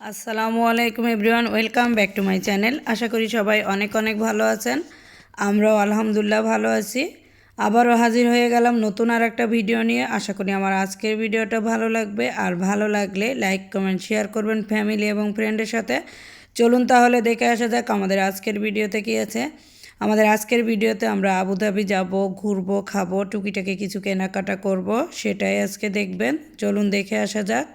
আসসালামু আলাইকুম everyone, welcome back to my channel. আশা করি সবাই অনেক অনেক ভালো আছেন। আমরাও আলহামদুলিল্লাহ ভালো আছি। আবারও হাজির হয়ে গেলাম নতুন আর একটা ভিডিও নিয়ে। আশা করি আমার আজকের ভিডিওটা ভালো লাগবে। আর ভালো লাগলে লাইক, কমেন্ট, শেয়ার করবেন ফ্যামিলি এবং ফ্রেন্ডের সাথে। চলুন তাহলে দেখে আসা যাক আমাদের আজকের ভিডিওতে কী আছে। আমাদের আজকের ভিডিওতে আমরা আবুধাবি যাব, ঘুরবো, খাব, টুকিটাকি কিছু কেনাকাটা করব, সেটাই আজকে দেখবেন। চলুন দেখে আসা যাক।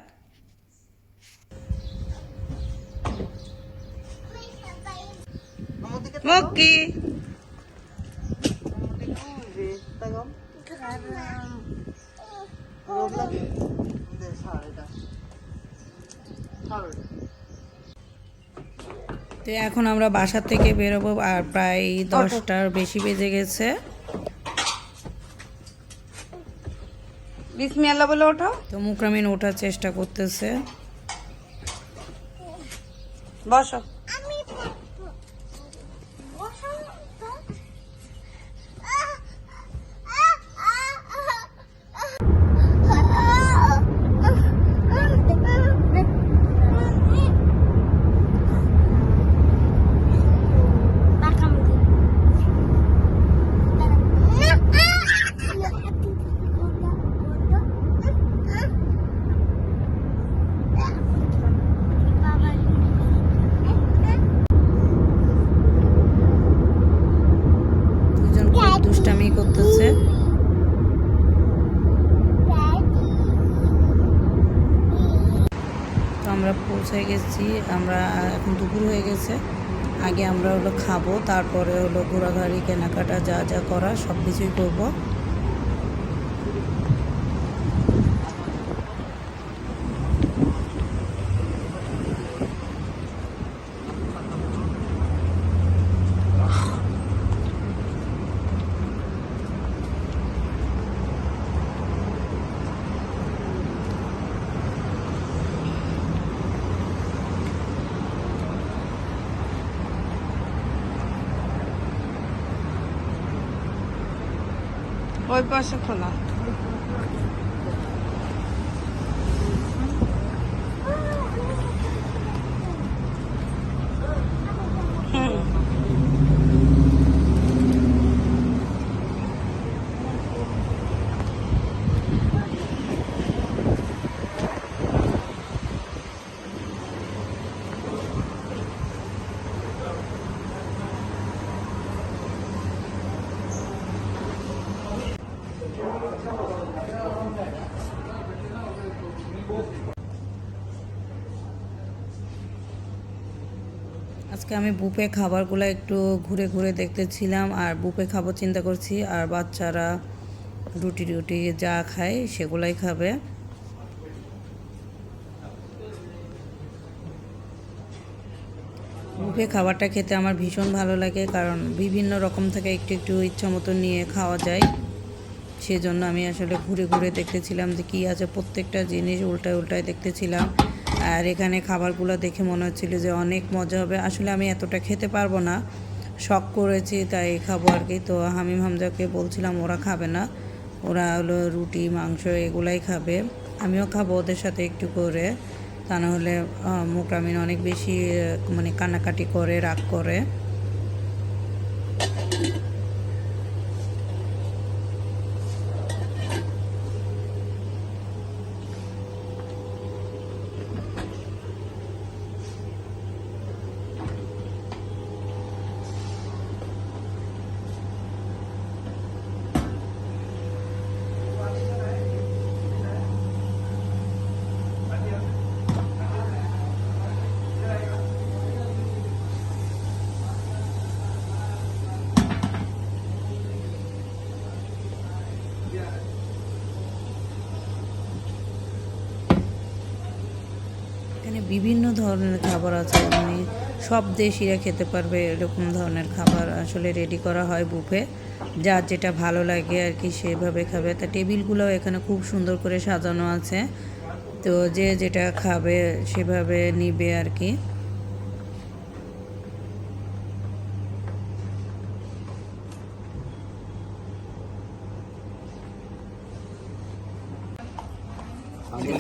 মক্কি তো এখন আমরা বাসার থেকে বেরোবো আর প্রায় দশটার বেশি বেজে গেছে। বিসমি আল্লাহ বলে ওঠো তো মুকরামিন ওঠার চেষ্টা করতেছে। বসো দুজন খুব দুষ্টামি করতেছে তো আমরা পৌঁছে গেছি, আমরা এখন দুপুর হয়ে গেছে। আগে আমরা হলো খাব, তারপরে হলো ঘোরাঘুরি, কেনাকাটা, যা যা করা সব কিছুই করব। ওই পাশে খোলা আজকে আমি বুপে খাবারগুলো একটু ঘুরে ঘুরে দেখতেছিলাম আর বুপে খাব চিন্তা করছি আর বাচ্চারা রুটি রুটি যা খায় সেগুলাই খাবে। বুফে খাবারটা খেতে আমার ভীষণ ভালো লাগে কারণ বিভিন্ন রকম থেকে একটু একটু ইচ্ছা মতো নিয়ে খাওয়া যায়। সেজন্য আমি আসলে ঘুরে ঘুরে দেখতেছিলাম যে কী আছে প্রত্যেকটা জিনিস উল্টায় উল্টায় দেখতেছিলাম। আর এখানে খাবারগুলো দেখে মনে হচ্ছিল যে অনেক মজা হবে। আসলে আমি এতটা খেতে পারব না। শখ করেছি, তাই খাব আর কি। তো হামিম হামজাকে বলছিলাম, ওরা খাবে না। ওরা হলো রুটি, মাংস, এগুলাই খাবে। আমিও খাব ওদের সাথে একটু করে। তা নাহলে হলে মুকরামিন অনেক বেশি মানে কান্নাকাটি করে, রাগ করে এখানে বিভিন্ন ধরনের খাবার আছে। আপনি সব দেশিরা খেতে পারবে এরকম ধরনের খাবার আসলে রেডি করা হয় বুফে যার যেটা ভালো লাগে আর কি সেভাবে খাবে। তা টেবিলগুলোও এখানে খুব সুন্দর করে সাজানো আছে। তো যে যেটা খাবে সেভাবে নিবে আর কি।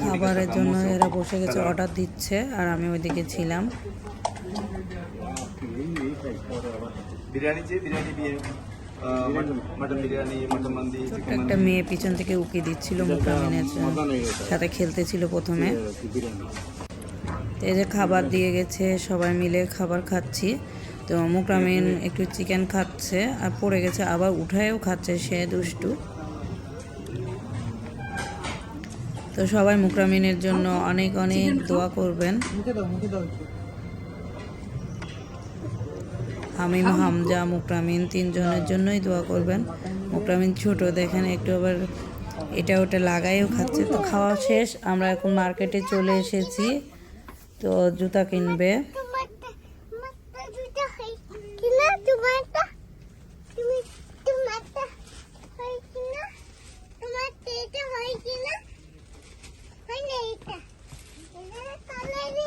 খাবারের জন্য এরা বসে গেছে অর্ডার দিচ্ছে আর আমি ওইদিকে ছিলাম। একটা মেয়ে পিছন থেকে উকি দিচ্ছিল সাথে খেলতেছিল প্রথমে। এই যে খাবার দিয়ে গেছে সবাই মিলে খাবার খাচ্ছি। তো মোকরামিন একটু চিকেন খাচ্ছে আর পড়ে গেছে আবার উঠায়ও খাচ্ছে সে দুষ্টু। তো সবাই মুকরামিনের জন্য অনেক অনেক দোয়া করবেন। আমি হামজা মুকরামিন তিনজনের জন্যই দোয়া করবেন। মুকরামিন ছোট দেখেন একটু আবার এটা ওটা লাগাইও খাচ্ছে। তো খাওয়া শেষ আমরা এখন মার্কেটে চলে এসেছি। তো জুতা কিনবে তোমারটা তোমারটা জুতো হয় কিনা তোমারটা তুমি তোমারটা হয় কিনা তোমারটা এটা হয় কিনা হয় না এটা এটা কালারে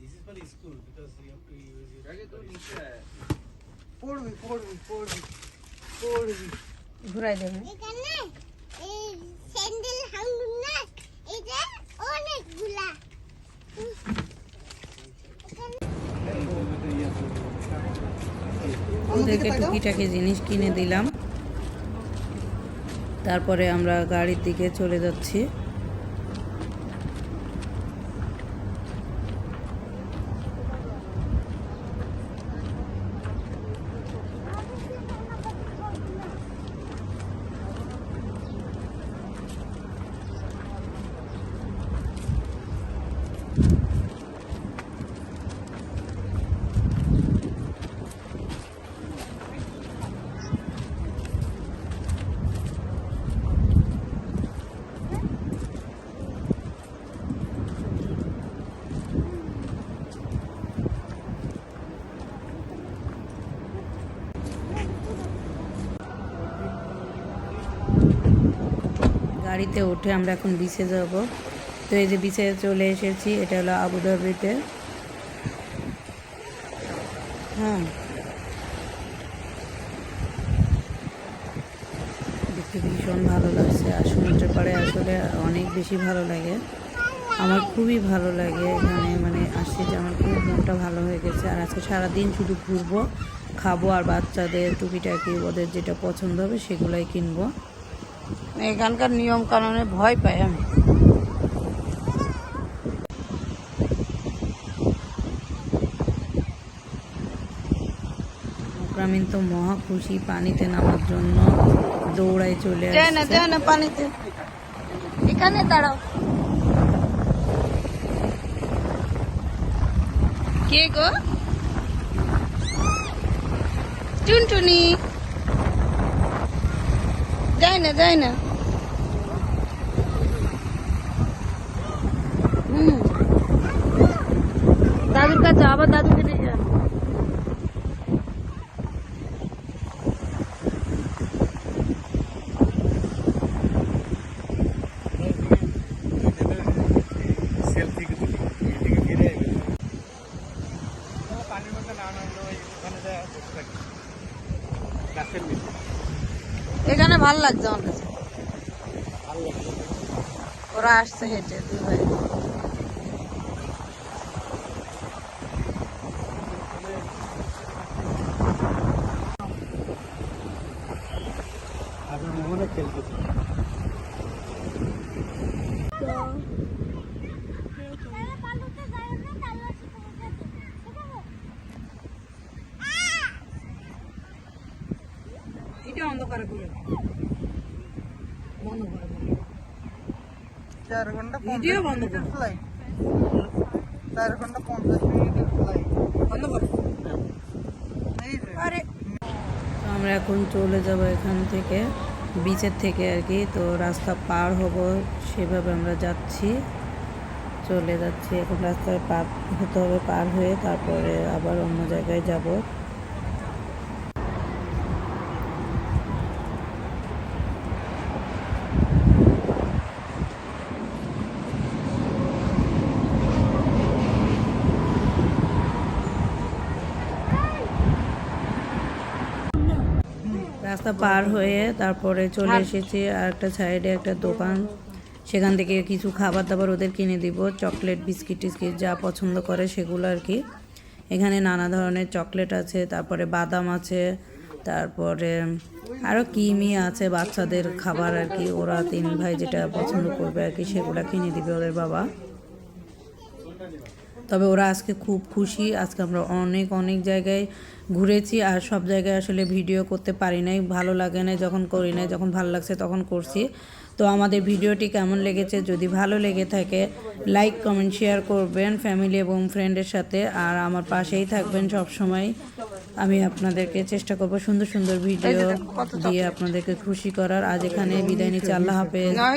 আমি আজকে দিদি আমি মানে পড়বি পড়বি পড়বি পড়বি ঘুরাই দেবে। এখানে এই স্যান্ডেল হাঙ্গুর না এটা অনেকগুলা। ওদেরকে টুকিটাকি জিনিস কিনে দিলাম। তারপরে আমরা গাড়ির দিকে চলে যাচ্ছি। গাড়িতে উঠে আমরা এখন বিচে যাব। তো এই যে বিচে চলে এসেছি, এটা হলো আবুধাবিতে। হ্যাঁ। দেখতে ভীষণ ভালো লাগছে, আর সমুদ্রের পাড়ে আসলে অনেক বেশি ভালো লাগে। আমার খুবই ভালো লাগে এখানে মানে আসছি যে আমার খুব মনটা ভালো হয়ে গেছে। আর আজকে সারাদিন শুধু ঘুরবো, খাব, আর বাচ্চাদের টুকিটাকি, ওদের যেটা পছন্দ হবে সেগুলোই কিনবো। এখানকার নিয়ম কানুনে ভয় পাই আমি। গ্রামীণ তো মহা খুশি পানিতে নামার জন্য দৌড়ায় চলে আসছে। না পানিতে। এখানে দাঁড়াও। কে গো? টুনটুনি। যায় না যায় না। হুম। দাদুর কাছে, আবার দাদুকে নিয়ে যান পানির মধ্যে না নামলে এখানে ভালো লাগছে আমার কাছে। ওরা আসছে হেঁটে দুই ভাই। আপনার মোহনে খেলতেছে পালুতে যায় না তাহলে সেটা ঠিক আছে এটা অন্ধকারে করে বন্ধ করে চার ঘণ্টা ভিডিও বন্ধ ফ্লাইট চার ঘণ্টা পঞ্চাশ মিনিটের ফ্লাইট বন্ধ করে এই যে তো আমরা এখন চলে যাব এখান থেকে বিচের থেকে আর কি। তো রাস্তা পার হব সেভাবে আমরা যাচ্ছি। চলে যাচ্ছি এখন রাস্তায় পার হতে হবে পার হয়ে তারপরে আবার অন্য জায়গায় যাব। রাস্তা পার হয়ে তারপরে চলে এসেছি আর একটা সাইডে একটা দোকান। সেখান থেকে কিছু খাবার দাবার ওদের কিনে দিব চকলেট বিস্কিট টিস্কিট যা পছন্দ করে সেগুলো আর কি। এখানে নানা ধরনের চকলেট আছে তারপরে বাদাম আছে তারপরে আরও কিমি আছে বাচ্চাদের খাবার আর কি। ওরা তিন ভাই যেটা পছন্দ করবে আর কি সেগুলো কিনে দিবে ওদের বাবা। তবে ওরা আজকে খুব খুশি। আজকে আমরা অনেক অনেক জায়গায় ঘুরেছি আর সব জায়গায় আসলে ভিডিও করতে পারি নাই। ভালো লাগে না যখন করি নাই যখন ভালো লাগছে তখন করছি। তো আমাদের ভিডিওটি কেমন লেগেছে যদি ভালো লেগে থাকে লাইক কমেন্ট শেয়ার করবেন ফ্যামিলি এবং ফ্রেন্ডের সাথে। আর আমার পাশেই থাকবেন সব সময় আমি আপনাদেরকে চেষ্টা করব সুন্দর সুন্দর ভিডিও দিয়ে আপনাদেরকে খুশি করার। আজ এখানে বিদায় নিচ্ছি। আল্লাহ হাফেজ।